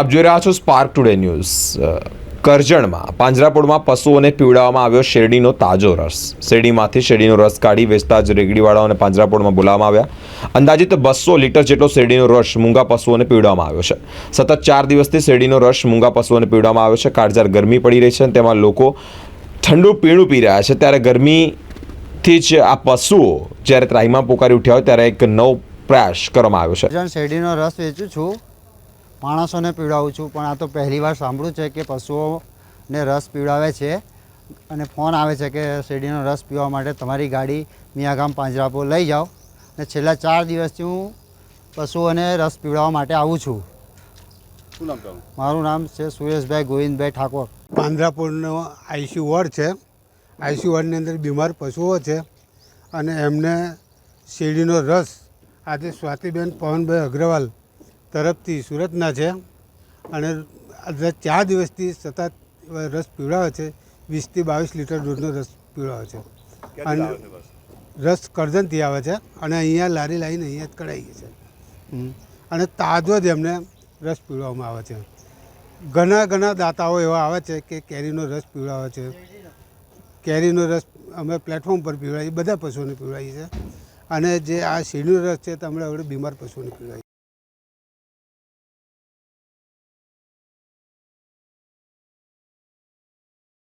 આપ જોઈ રહ્યા છો સ્પાર્ક ટુડે ન્યૂઝ કરજણમાં, પાંજરાપોળમાં પશુઓને પીવડાવવામાં આવ્યો શેરડીનો તાજો રસ. શેરડીમાંથી શેરડીનો રસ કાઢી વેચતા જ રેગડીવાળાઓને પાંજરાપોળમાં બોલાવવામાં આવ્યા. અંદાજિત બસો લીટર જેટલો શેરડીનો રસ મૂંગા પશુઓને પીવડાવવામાં આવ્યો છે. સતત ચાર દિવસથી શેરડીનો રસ મૂંગા પશુઓને પીવડાવવામાં આવ્યો છે. કાળઝાર ગરમી પડી રહી છે અને તેમાં લોકો ઠંડુ પીણું પી રહ્યા છે. ત્યારે ગરમીથી જ આ પશુઓ જ્યારે ત્રાહીમાં પોકારી ઉઠ્યા હોય ત્યારે એક નવ પ્રયાસ કરવામાં આવ્યો છે. શેરડીનો રસ વેચું છું. માણસોને પીવડાવું છું પણ આ તો પહેલી વાર સાંભળ્યું છે કે પશુઓને રસ પીવડાવે છે અને ફોન આવે છે કે શેરડીનો રસ પીવા માટે તમારી ગાડી મિયાગામ પાંજરાપોર લઈ જાઓ. અને છેલ્લા ચાર દિવસથી હું પશુઓને રસ પીવડાવવા માટે આવું છું. શું નામ મારું નામ છે સુરેશભાઈ ગોવિંદભાઈ ઠાકોર. પાંજરાપોળનો આઈસીયુ વોર્ડ છે. આઈસીયુ વોર્ડની અંદર બીમાર પશુઓ છે અને એમને શેરડીનો રસ આજે સ્વાતિબેન પવનભાઈ અગ્રવાલ તરફથી સુરતના છે અને ચાર દિવસથી સતત રસ પીવડાવે છે. વીસથી બાવીસ લીટર દૂધનો રસ પીવડાવે છે. અને રસ? કરજનથી આવે છે અને અહીંયા લારી લાવીને અહીંયા જ કઢાઈએ છે. અને તાજો જ એમને રસ પીવડાવવામાં આવે છે. ઘણા ઘણા દાતાઓ એવા આવે છે કે કેરીનો રસ પીવડાવે છે. કેરીનો રસ અમે પ્લેટફોર્મ પર પીવડાવીએ બધા પશુઓને પીવડાવીએ છીએ. અને જે આ શેરડીનો રસ છે તમને હવે બીમાર પશુઓને પીવડાવીએ.